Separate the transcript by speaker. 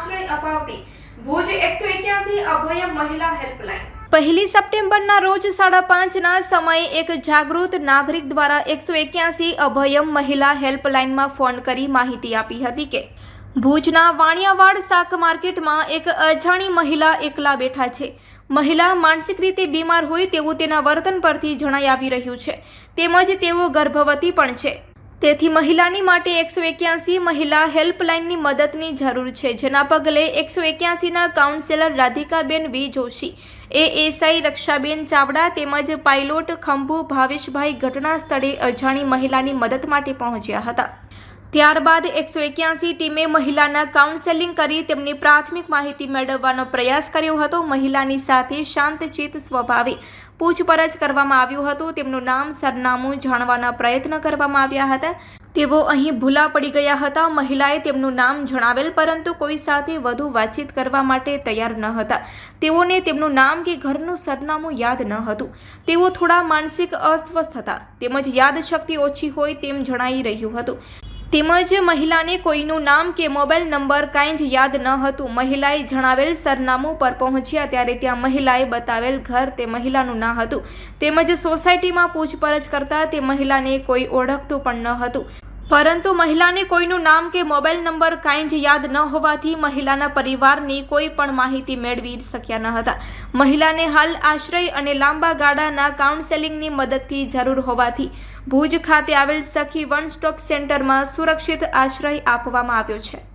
Speaker 1: આશ્રય અપાવતી. ભુજ એકસો અભય મહિલા હેલ્પલાઇન. પહેલી સપ્ટેમ્બરના રોજ સાડા પાંચના સમયે એક જાગૃત નાગરિક દ્વારા એકસો એક્યાસી અભયમ મહિલા હેલ્પલાઇનમાં ફોન કરી માહિતી આપી હતી કે, ભુજના વાણિયાવાડ શાક માર્કેટમાં એક અજાણી મહિલા એકલા બેઠા છે. મહિલા માનસિક રીતે બીમાર હોય તેવું તેના વર્તન પરથી જણાઈ આવી રહ્યું છે. તેમજ તેઓ ગર્ભવતી પણ છે. તેથી મહિલાની માટે એકસો એક્યાસી મહિલા હેલ્પલાઇનની મદદની જરૂર છે. જેના પગલે એકસો એક્યાસીના counsellor Radhikaben V. Joshi, ASI Rakshaben Chavda તેમજ પાયલોટ ખંભુ ભાવેશભાઈ ઘટના સ્થળે અજાણી મહિલાની મદદ માટે પહોંચ્યા હતા. ત્યારબાદ એકસો એક્યાસી ટીમે મહિલાના કાઉન્સેલિંગ કરી તેમની પ્રાથમિક માહિતી મેળવવાનો પ્રયાસ કર્યો હતો. મહિલાની સાથે શાંતચિત સ્વભાવે પૂછપરછ કરવામાં આવ્યું હતું. તેમનું નામ, સરનામું જાણવાના પ્રયત્ન કરવામાં આવ્યા હતા. તેઓ અહીં ભૂલા પડી ગયા હતા. મહિલાએ તેમનું નામ જણાવેલ, પરંતુ કોઈ સાથે વધુ વાતચીત કરવા માટે તૈયાર ન હતા. તેઓને તેમનું નામ કે ઘરનું સરનામું યાદ ન હતું. તેઓ થોડા માનસિક અસ્વસ્થ હતા તેમજ યાદશક્તિ ઓછી હોય તેમ જણાઈ રહ્યું હતું. તેમજ મહિલાને કોઈનું નામ કે મોબાઈલ નંબર કાંઈ જ યાદ ન હતું. મહિલાએ જણાવેલ સરનામું પર પહોંચ્યા ત્યારે ત્યાં મહિલાએ બતાવેલ ઘર તે મહિલાનું ના હતું. તેમજ સોસાયટીમાં પૂછપરછ કરતા તે મહિલાને કોઈ ઓળખતું પણ ન હતું. પરંતુ મહિલાને કોઈનું નામ કે મોબાઈલ નંબર કાંઈ જ યાદ ન હોવાથી મહિલાના પરિવારની કોઈ પણ માહિતી મેળવી શક્યા ન હતા. મહિલાને હાલ આશ્રય અને લાંબા ગાળાના કાઉન્સેલિંગની મદદથી જરૂર હોવાથી ભુજ ખાતે આવેલ સખી વન સ્ટોપ સેન્ટરમાં સુરક્ષિત આશ્રય આપવામાં આવ્યો છે.